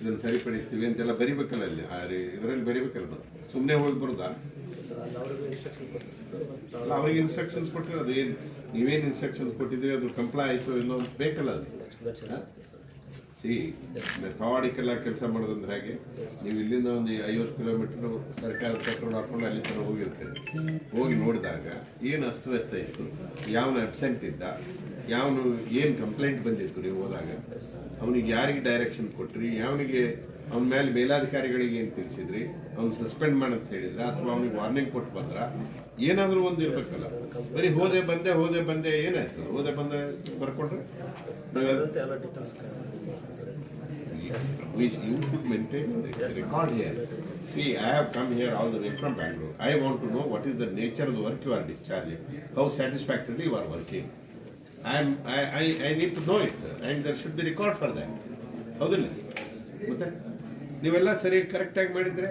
ಇದನ್ನು ಸರಿಪಡಿಸ್ತೀವಿ ಅಂತೆಲ್ಲ ಬರಿಬೇಕಲ್ಲ ಅಲ್ಲಿ ಆ ಇದರಲ್ಲಿ ಬರಿಬೇಕಲ್ಲ ಸುಮ್ಮನೆ ಹೋಗಿ ಬರುದಾ ಅಲ್ಲಿ ಅವ್ರಿಗೆ ಇನ್ಸ್ಟ್ರಕ್ಷನ್ಸ್ ಕೊಟ್ಟಿರೋದು ಏನು? ನೀವೇನು ಇನ್ಸ್ಟ್ರಕ್ಷನ್ಸ್ ಕೊಟ್ಟಿದ್ದೀವಿ ಅದು ಕಂಪ್ಲೈ ಆಯಿತು ಇನ್ನೊಂದು ಬೇಕಲ್ಲ ಅದು? ಎಕ್ಸ್ಪ್ಲೇಷನ್ ಮೆಥಾಡಿಕಲ್ ಆಗಿ ಸಿ ಕೆಲಸ ಮಾಡೋದಂದ್ರೆ ಹಾಗೆ, ನೀವು ಇಲ್ಲಿಂದ ಒಂದು ಐವತ್ತು ಕಿಲೋಮೀಟರ್ ಸರ್ಕಾರ ಪೆಟ್ರೋಲ್ ಹಾಕೊಂಡು ಅಲ್ಲಿ ತರ ಹೋಗಿರ್ತೇನೆ ಹೋಗಿ ನೋಡಿದಾಗ ಏನು ಅಸ್ತವ್ಯಸ್ತ ಇತ್ತು, ಯಾವನು ಅಬ್ಸೆಂಟ್ ಇದ್ದ, ಯಾವನು ಏನು ಕಂಪ್ಲೇಂಟ್ ಬಂದಿತ್ತು ನೀವು ಹೋದಾಗ, ಅವನಿಗೆ ಯಾರಿಗೆ ಡೈರೆಕ್ಷನ್ ಕೊಟ್ರಿ, ಯಾವನಿಗೆ ಅವನ ಮೇಲೆ ಮೇಲಾಧಿಕಾರಿಗಳಿಗೆ ಏನು ತಿಳಿಸಿದ್ರಿ, ಅವ್ನು ಸಸ್ಪೆಂಡ್ ಮಾಡಂತ ಹೇಳಿದ್ರ, ಅಥವಾ ಅವ್ನಿಗೆ ವಾರ್ನಿಂಗ್ ಕೊಟ್ಟು ಬಂದ್ರ, ಏನಾದರೂ ಒಂದು ಇರಬೇಕಲ್ಲ. ಬರೀ ಹೋದೆ ಬಂದೆ ಹೋದೆ ಬಂದೆ ಏನಾಯ್ತು? ಹೋದೆ ಬಂದೆ ಬರ್ಕೊಂಡ್ರೆ ನೀವು ಅದು- ಅದಂತೆ ಎಲ್ಲ details sir which you should maintain the record here. See, I have come here all the way from Bangalore. I want to know what is the nature of the work you are discharging, how satisfactorily you are working. I am, I, I, I need to know it, and there should be record for that. ಹೌದಿಲ್ಲ ಮತ್ತೆ ನೀವೆಲ್ಲ ಸರಿ ಕರೆಕ್ಟಾಗಿ ಮಾಡಿದರೆ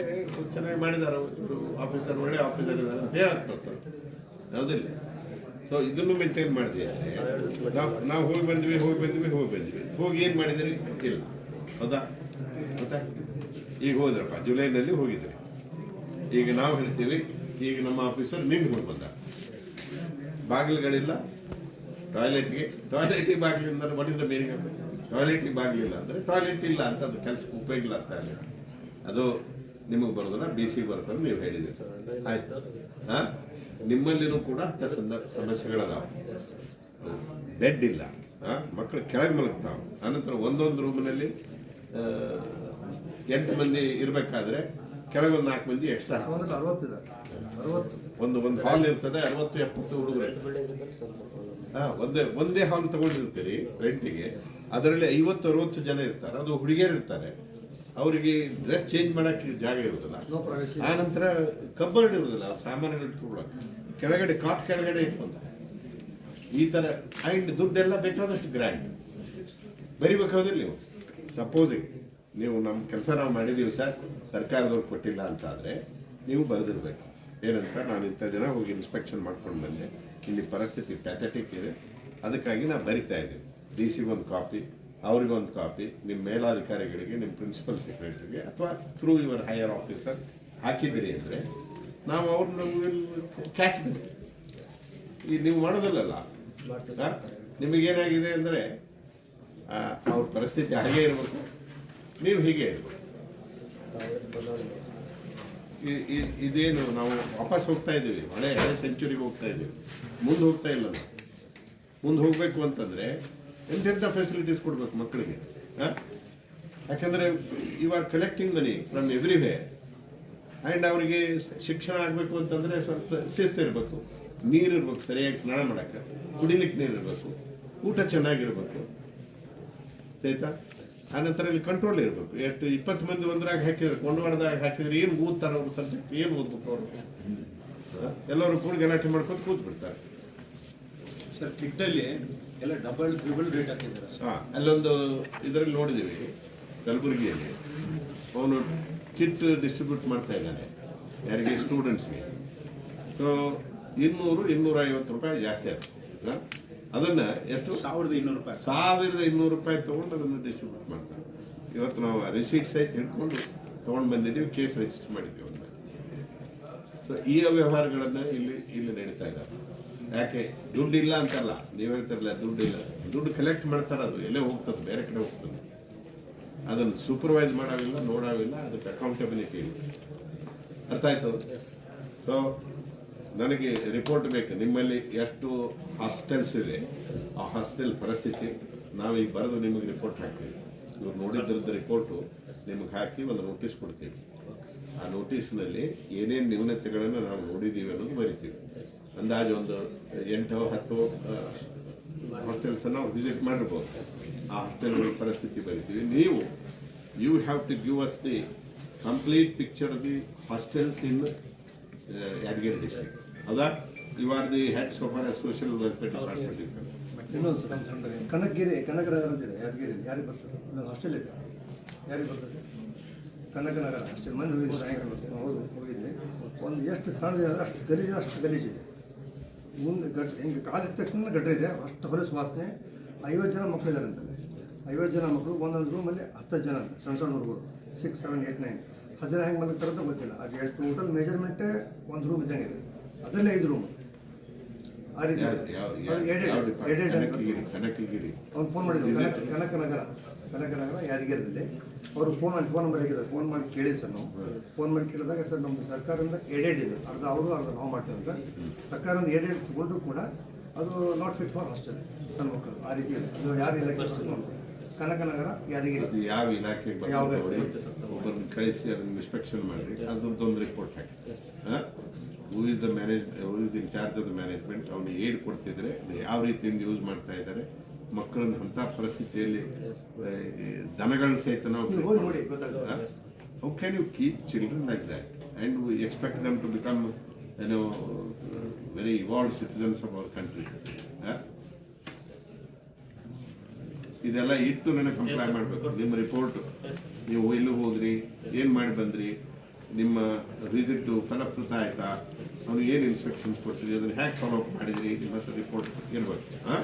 ಚೆನ್ನಾಗಿ ಮಾಡಿದಾರೆ ಇವರು officer ಒಳ್ಳೆ ಆಫೀಸರ್ ಇದ್ದಾರೆ ಅಂತ ಹೇಳಕ್ಕೆ ಹೌದಿಲ್ಲ ಸೊ ಇದನ್ನು ಮೇಂಟೈನ್ ಮಾಡಿದ್ವಿ ನಾವು ನಾವು ಹೋಗಿ ಬಂದ್ವಿ ಹೋಗಿ ಬಂದ್ವಿ ಹೋಗಿ ಬಂದ್ವಿ ಹೋಗಿ ಏನು ಮಾಡಿದ್ರಿ ಇಲ್ಲ ಹೌದಾ? ಈಗ ಹೋದ್ರಪ್ಪ ಜುಲೈನಲ್ಲಿ ಹೋಗಿದ್ರಿ. ಈಗ ನಾವು ಹೇಳ್ತೀವಿ ಈಗ ನಮ್ಮ ಆಫೀಸರ್ ನಿಂಗೆ ಬಂದ. ಬಾಗಿಲುಗಳಿಲ್ಲ. ಟಾಯ್ಲೆಟ್ಗೆ ಟಾಯ್ಲೆಟಿಗೆ ಬಾಗಿಲಿಂದ what is the meaning of ಟಾಯ್ಲೆಟಿಗೆ ಬಾಗಿಲಿಲ್ಲ ಅಂದರೆ ಟಾಯ್ಲೆಟ್ ಇಲ್ಲ ಅಂತ ಅದು ಕೆಲಸಕ್ಕೆ ಉಪಯೋಗ ಇಲ್ಲ ಅಂತ ಅದು ನಿಮಗೆ ಬರೋದನ್ನ ಬಿ ಸಿ ಬರ್ತದೆ ನೀವು ಹೇಳಿದ್ರಿ ಆಯ್ತು. ಹಾ? ನಿಮ್ಮಲ್ಲಿನೂ ಕೂಡ ಸಂದ ಬೆಡ್ ಇಲ್ಲ. ಆ, ಮಕ್ಕಳು ಕೆಳಗೆ ಮಲಗ್ತಾವ. ಆನಂತರ ಒಂದೊಂದು ರೂಮಿನಲ್ಲಿ ಎಂಟು ಮಂದಿ ಇರಬೇಕಾದ್ರೆ ಕೆಳಗೊಂದು ನಾಲ್ಕು ಮಂದಿ ಎಕ್ಸ್ಟ್ರಾ ಒಂದು ಒಂದು ಹಾಲ್ ಇರ್ತದೆ ಅರವತ್ತು ಎಪ್ಪತ್ತು ಹುಡುಗರು. ಒಂದೇ ಒಂದೇ ಹಾಲ್ ತಗೊಂಡಿರ್ತೀರಿ ರೆಂಟಿಗೆ ಅದರಲ್ಲಿ ಐವತ್ತು ಅರವತ್ತು ಜನ ಇರ್ತಾರೆ. ಅದು ಹುಡುಗಿಯರು ಇರ್ತಾರೆ. ಅವರಿಗೆ ಡ್ರೆಸ್ ಚೇಂಜ್ ಮಾಡೋಕ್ಕೆ ಜಾಗ ಇರೋದಿಲ್ಲ ಆ ನಂತರ ಕಬ್ಬರ್ಡ್ ಇರೋದಿಲ್ಲ ಸಾಮಾನುಗಳು ಇಟ್ಕೊಳಕ್ಕೆ ಕೆಳಗಡೆ ಕಾಟ್ ಕೆಳಗಡೆ ಇಟ್ಕೊಂತಾರೆ ಈ ತರ ಕೈಂಡ್ ದುಡ್ಡೆಲ್ಲ ಬೇಕಾದಷ್ಟು ಗ್ರ್ಯಾಂಡ್ ಬರಿಬೇಕಾದ್ರೆ ನೀವು ಸಪೋಸಿಂಗ್ ನೀವು ನಮ್ಮ ಕೆಲಸ ನಾವು ಮಾಡಿದ್ದೀವಿ ಸರ್ ಸರ್ಕಾರದವ್ರು ಕೊಟ್ಟಿಲ್ಲ ಅಂತ ಆದ್ರೆ ನೀವು ಬರೆದಿರ್ಬೇಕು. ಏನಂತ ನಾನು ಇಂಥ ದಿನ ಹೋಗಿ ಇನ್ಸ್ಪೆಕ್ಷನ್ ಮಾಡ್ಕೊಂಡು ಬಂದೆ. ಇಲ್ಲಿ ಪರಿಸ್ಥಿತಿ ಪ್ಯಾಥೆಟಿಕ್ ಇದೆ. ಅದಕ್ಕಾಗಿ ನಾನು ಬರಿತಾ ಇದ್ದೀನಿ. ಡಿ ಸಿಗೊಂದು ಒಂದು ಕಾಪಿ ಅವ್ರಿಗೊಂದು ಕಾಪಿ ನಿಮ್ಮ ಮೇಲಾಧಿಕಾರಿಗಳಿಗೆ ನಿಮ್ಮ ಪ್ರಿನ್ಸಿಪಲ್ ಸೆಕ್ರೆಟರಿಗೆ ಅಥವಾ ಥ್ರೂ ಯುವರ್ ಹೈಯರ್ ಆಫೀಸರ್ ಹಾಕಿದ್ದೀರಿ ಅಂದರೆ ನಾವು ಅವ್ರನ್ನ ಕ್ಯಾಚ್ ಈ ನೀವು ಮಾಡೋದಲ್ಲಲ್ಲ? ನಿಮಗೇನಾಗಿದೆ ಅಂದರೆ ಅವ್ರ ಪರಿಸ್ಥಿತಿ ಹಾಗೆ ಇರಬೇಕು. ನೀವು ಹೀಗೆ ಇರಬೇಕು. ಇದೇನು ನಾವು ವಾಪಸ್ ಹೋಗ್ತಾ ಇದ್ದೀವಿ. ಹಳೆ ಹಳೆ ಸೆಂಚುರಿಗೆ ಹೋಗ್ತಾ ಇದ್ದೀವಿ. ಮುಂದೆ ಹೋಗ್ತಾ ಇಲ್ಲ ಮುಂದೆ ಹೋಗಬೇಕು ಅಂತಂದ್ರೆ ಎಂತೆಂಥ ಫೆಸಿಲಿಟೀಸ್ ಕೊಡ್ಬೇಕು ಮಕ್ಕಳಿಗೆ? ಹಾಂ ಯಾಕಂದ್ರೆ you are collecting money from everywhere and ಅವರಿಗೆ ಶಿಕ್ಷಣ ಆಗಬೇಕು ಅಂತಂದರೆ ಸ್ವಲ್ಪ ಶಿಸ್ತು ಇರಬೇಕು. ನೀರು ಇರಬೇಕು, ಸರಿಯಾಗಿ ಸ್ನಾನ ಮಾಡೋಕ್ಕೆ. ಕುಡಿಲಿಕ್ಕೆ ನೀರು ಇರಬೇಕು. ಊಟ ಚೆನ್ನಾಗಿರ್ಬೇಕು. ಆಯ್ತಾ? ಆನಂತರ ಇಲ್ಲಿ ಕಂಟ್ರೋಲ್ ಇರಬೇಕು. ಎಷ್ಟು ಇಪ್ಪತ್ತು ಮಂದಿ ಒಂದ್ರಾಗ ಹಾಕಿದ್ರೆ ಕೊಂಡವಾಡದಾಗ ಹಾಕಿದ್ರೆ ಏನು ಓದ್ತಾರೆ ಅವ್ರ ಸಬ್ಜೆಕ್ಟ್ ಏನು ಓದ್ಬೇಕು ಅವರು? ಎಲ್ಲರೂ ಕೂಡ ಗಲಾಟೆ ಮಾಡ್ಕೊಂಡು ಕೂತ್ ಬಿಡ್ತಾರೆ ಸರ್ ಕಿಟ್ಟಲ್ಲಿ ಎಲ್ಲ ಡಬಲ್ ಟ್ರಿಬಲ್ ರೇಟ್ ಹಾಕಿದ್ದಾರೆ. ಹಾಂ ಅಲ್ಲೊಂದು ಇದರಲ್ಲಿ ನೋಡಿದ್ದೀವಿ ಕಲಬುರಗಿಯಲ್ಲಿ. ಅವನು ಕಿಟ್ ಡಿಸ್ಟ್ರಿಬ್ಯೂಟ್ ಮಾಡ್ತಾ ಇದ್ದಾನೆ ಯಾರಿಗೆ? ಸ್ಟೂಡೆಂಟ್ಸ್ಗೆ ಸೊ ಇನ್ನೂರು ಇನ್ನೂರ ಐವತ್ತು ರೂಪಾಯಿ ಜಾಸ್ತಿ ಆಗ್ತದೆ ಹಾ? ಅದನ್ನ ಎಷ್ಟು? ಸಾವಿರದ ಇನ್ನೂರು ರೂಪಾಯಿ ಸಾವಿರದ ಇನ್ನೂರು ರೂಪಾಯಿ ತಗೊಂಡು ಅದನ್ನು ಡಿಸ್ಟ್ರಿಬ್ಯೂಟ್ ಮಾಡ್ತಾರೆ. ಇವತ್ತು ನಾವು ರಿಸೀಟ್ ಸಹಿತ ಹಿಡ್ಕೊಂಡು ತಗೊಂಡು ಬಂದಿದ್ದೀವಿ ಕೇಸ್ ರಿಜಿಸ್ಟರ್ ಮಾಡಿದ್ದೀವಿ ಒಂದು ಸೊ ಈ ಅವ್ಯವಹಾರಗಳನ್ನು ಇಲ್ಲಿ ಇಲ್ಲಿ ನಡೀತಾ ಇದ್ದಾರೆ ಯಾಕೆ? ದುಡ್ಡು ಇಲ್ಲ ಅಂತಲ್ಲ. ನೀವು ಹೇಳ್ತಿರಲ್ಲ ದುಡ್ಡು ಇಲ್ಲ ದುಡ್ಡು ಕಲೆಕ್ಟ್ ಮಾಡ್ತಾರೆ ಅದು. ಎಲ್ಲೇ ಹೋಗ್ತದೆ ಬೇರೆ ಕಡೆ ಹೋಗ್ತದೆ. ಅದನ್ನು ಸೂಪರ್ವೈಸ್ ಮಾಡೋವಿಲ್ಲ ನೋಡೋವಿಲ್ಲ ಅದಕ್ಕೆ ಅಕೌಂಟಬಿಲಿಟಿ ಇಲ್ಲ. ಅರ್ಥ ಆಯ್ತು? ಸೊ ನನಗೆ ರಿಪೋರ್ಟ್ ಬೇಕು. ನಿಮ್ಮಲ್ಲಿ ಎಷ್ಟು ಹಾಸ್ಟೆಲ್ಸ್ ಇದೆ, ಆ ಹಾಸ್ಟೆಲ್ ಪರಿಸ್ಥಿತಿ ನಾವೀಗ ಬರೆದು ನಿಮಗೆ ರಿಪೋರ್ಟ್ ಹಾಕ್ತೀವಿ. ಇವ್ರು ನೋಡಿದ್ರದ್ದು ರಿಪೋರ್ಟು ನಿಮಗೆ ಹಾಕಿ ಒಂದು ನೋಟಿಸ್ ಕೊಡ್ತೀವಿ. ಆ ನೋಟಿಸ್ನಲ್ಲಿ ಏನೇನು ನ್ಯೂನತೆಗಳನ್ನು ನಾವು ನೋಡಿದ್ದೀವಿ ಅನ್ನೋದು ಬರಿತೀವಿ. ಅಂದಾಜು ಒಂದು ಎಂಟು, ಹತ್ತು ಹಾಸ್ಟೆಲ್ಸನ್ನು ನಾವು ವಿಸಿಟ್ ಮಾಡಿರ್ಬೋದು ಆ ಹಾಸ್ಟೆಲ್ಗಳ ಪರಿಸ್ಥಿತಿ ಬರಿತೀವಿ. ನೀವು you have to give us the complete picture the hostels in Yadgir district ಹೌದಾ? You are the head of our social welfare department ಇನ್ನೊಂದು ಸರ್, ಕನಕಗಿರಿ ಕನಕನಗರ ಅಂತಿದೆ ಯಾದಗಿರಿ ಯಾರಿಗೆ ಬರ್ತದೆ? ಹಾಸ್ಟೆಲ್ ಇದೆ. ಯಾರಿಗೆ ಬರ್ತದೆ? ಕನಕನಗರ ಅಷ್ಟೇ ಮನೆ ಹೋಗಿದ್ದೆ ಸಾಯಂಕಾಲ ಹೌದು ಹೋಗಿದ್ದೆ. ಒಂದು ಎಷ್ಟು ಸಣ್ಣದಿದೆ ಅಂದರೆ ಅಷ್ಟು ಗಲೀಜು ಅಷ್ಟು ಗಲೀಜಿದೆ ಮುಂದೆ ಗಟ್ ಹಿಂಗೆ ಕಾಲಿಟ್ಟ ತಕ್ಷಣ ಗಟ್ರ ಇದೆ. ಅಷ್ಟು ಹೊಲಸು ವಾಸನೆ ಐವತ್ತು ಜನ ಮಕ್ಕಳಿದ್ದಾರೆ ಅಂತಲ್ಲಿ ಐವತ್ತು ಜನ ಮಕ್ಕಳು ಒಂದೊಂದು ರೂಮಲ್ಲಿ ಹತ್ತು ಜನ ಸಣ್ಣ ಸಣ್ಣ ಹುಡುಗರು. ಸಿಕ್ಸ್ ಸೆವೆನ್ ಏಯ್ಟ್ ನೈನ್ ಹತ್ತು ಜನ ಹೆಂಗೆ ಮಲಗ್ತಾರಂತ ಗೊತ್ತಿಲ್ಲ. ಅದು ಎಷ್ಟು ಟೋಟಲ್ ಮೆಜರ್ಮೆಂಟೇ ಒಂದು ರೂಮ್ ಇದ್ದಂಗೆ ಇದೆ. ಅದರಲ್ಲೇ ಐದು ರೂಮ್ ಆ ರೀತಿ ಅವ್ನು ಫೋನ್ ಮಾಡಿದ್ರು. ಕನಕ ಕನಕ ನಗರ ಕನಕ ನಗರ ಯಾದಗಿರಿದಲ್ಲಿ ಅವರು ಫೋನ್ ಮಾಡಿ ಫೋನ್ ನಂಬರ್ ಹೇಗಿದ್ದಾರೆ ಫೋನ್ ಮಾಡಿ ಕೇಳಿ ಸರ್ ನಾವು. ಫೋನ್ ಮಾಡಿ ಕೇಳಿದಾಗ ಸರ್ ನಮ್ಮದು ಸರ್ಕಾರದಿಂದ ಎಡೆಡ್ ಇದೆ. ಅರ್ಧ ಅವರು ಅರ್ಧ ನಾವು ಮಾಡ್ತೇವೆ ಅಂತ ಸರ್ಕಾರದಿಂದ ಎಡೆಡ್ ತಗೊಂಡ್ರು ಕೂಡ ಅದು ನಾಟ್ ಫಿಟ್ ಫಾರ್ ಹಾಸ್ಟೆಲ್ ಸಣ್ಣ ಮಕ್ಕಳು. ಆ ರೀತಿ ಇದೆ ಅದು ಯಾರು ಇಲಾಖೆ ಕನಕ ನಗರ ಯಾದಗಿರಿ. ಯಾವ ಇಲಾಖೆ ಯಾವ ಕಳಿಸಿ ಅದನ್ನು ಇನ್ಸ್ಪೆಕ್ಷನ್ ಮಾಡಿ ಅದ್ರದ್ದೊಂದು report hockey. Who? Is the manage who is in charge of the management ಅವನು ಏಡ್ ಕೊಡ್ತಿದ್ರೆ ಅದು ಯಾವ ರೀತಿಯಿಂದ ಯೂಸ್ ಮಾಡ್ತಾ ಇದ್ದಾರೆ ಮಕ್ಕಳನ್ನ ಅಂತ ಪರಿಸ್ಥಿತಿಯಲ್ಲಿ ದನಗಳ ಸಹಿತ ನಾವು how can you keep children like that and we expect them to become ಏನೋ very evolved citizens of our country ಇದೆಲ್ಲ ಇಟ್ಟು ನನಗೆ ಕಂಪ್ಲೈ ಮಾಡಬೇಕು. ನಿಮ್ಮ ರಿಪೋರ್ಟ್ ನೀವು ಎಲ್ಲಿ ಹೋದ್ರಿ ಏನ್ ಮಾಡಿ ಬಂದ್ರಿ? ನಿಮ್ಮ ವಿಸಿಟ್ ಫಲಪ್ರತ ಆಯ್ತಾ ಏನು ಇನ್ಸ್ಟ್ರಕ್ಷನ್ಸ್ ಕೊಡ್ತೀರಿ ಅದನ್ನ ಹ್ಯಾಕ್ ಫಾಲೋ ಅಪ್ ಮಾಡಿದ್ರಿ, ನಿಮ್ಮ ಹತ್ರ ರಿಪೋರ್ಟ್ ಇರ್ಬೇಕು. ಹಾಂ?